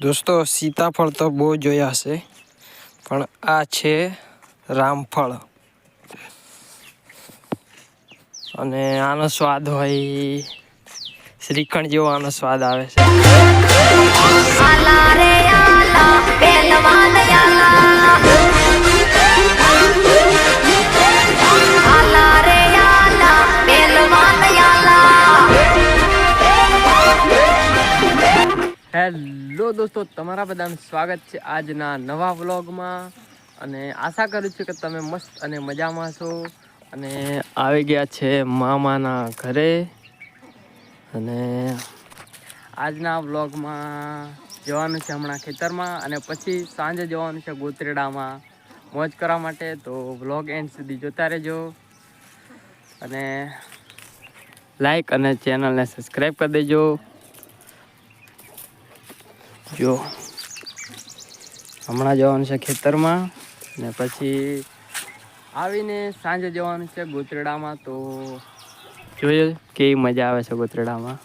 દોસ્તો સીતાફળ તો બહુ જોયા હશે પણ આ છે રામફળ. અને આનો સ્વાદ હોય શ્રીખંડ જેવો આનો સ્વાદ આવે છે. આલા હેલો દોસ્તો, તમારા બધાનું સ્વાગત છે આજના નવા વ્લોગમાં. અને આશા કરું છું કે તમે મસ્ત અને મજામાં છો. અને આવી ગયા છે મામાના ઘરે. અને આજના વ્લોગમાં જવાનું છે હમણાં ખેતરમાં અને પછી સાંજે જવાનું છે ગોત્રેડામાં. મોજ કરવા માટે તો વ્લોગ એન્ડ સુધી જોતા રહેજો. અને લાઈક અને ચેનલને સબસ્ક્રાઈબ કરી દેજો. જો. હમણાં જવાનું છે ખેતરમાં ને પછી આવીને સાંજે જવાનું છે ગોતરડામાં તો જોઈએ કેવી મજા આવે છે ગોત્રેડામાં.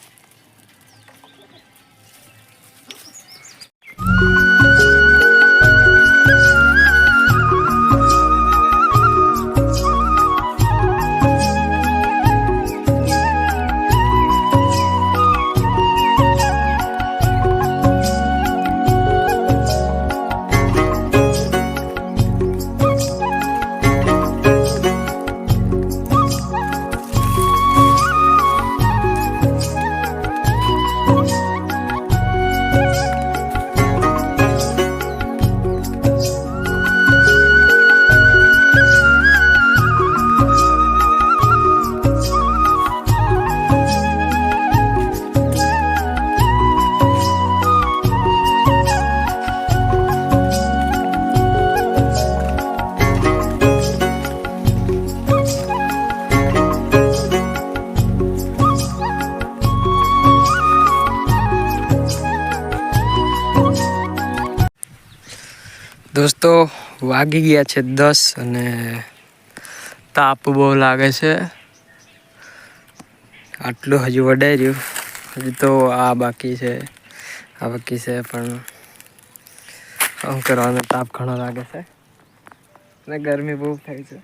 દોસ્તો, વાગી ગયા છે દસ અને તાપ બહુ લાગે છે. આટલું હજુ વડાઈ રહ્યું. હજુ તો આ બાકી છે, આ બાકી છે, પણ શું કરવાનો તાપ ઘણો લાગે છે. અને ગરમી બહુ થાય છે.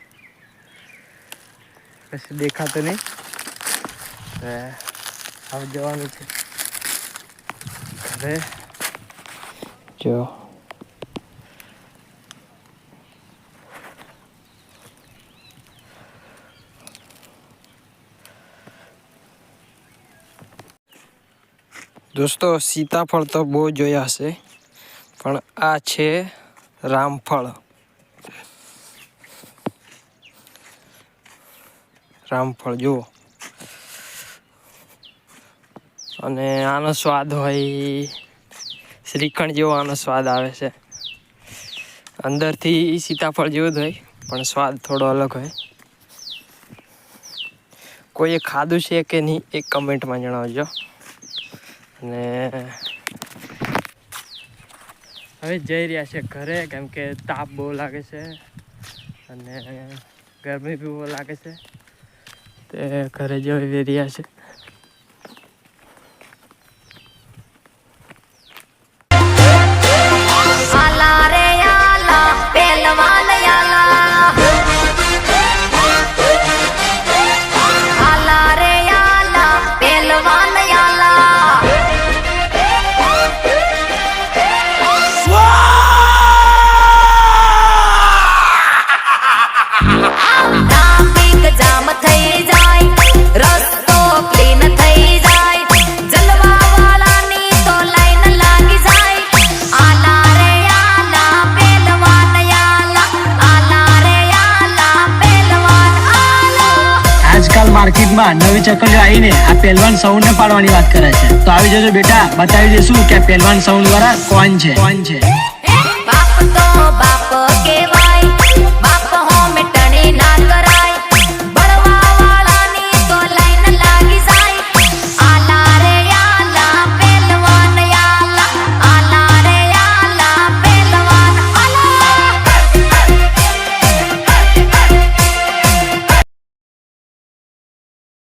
પછી દેખાતું નહીં. હવે જવાનું છે. હવે જો. દોસ્તો, સીતાફળ તો બહુ જોયા હશે, પણ આ છે રામફળ. રામફળ, જુઓ. અને આનો સ્વાદ હોય, શ્રીખંડ જેવો આનો સ્વાદ આવે છે. અંદરથી સીતાફળ જેવું જ હોય, પણ સ્વાદ થોડો અલગ હોય. કોઈએ ખાધું છે કે નહીં એક કમેન્ટમાં જણાવજો. અને હવે જઈ રહ્યા છે ઘરે, કેમ કે તાપ બહુ લાગે છે અને ગરમી બી બહુ લાગે છે. તે ઘરે જઈ રહ્યા છે. માર્કેટમાં નવી ચકલીઓ આવીને આ પહેલવાન સૌને પાડવાની વાત કરે છે. તો આવી જજો બેટા, બતાવી દઈશું કે પહેલવાન સૌ દ્વારા કોણ છે કોણ છે?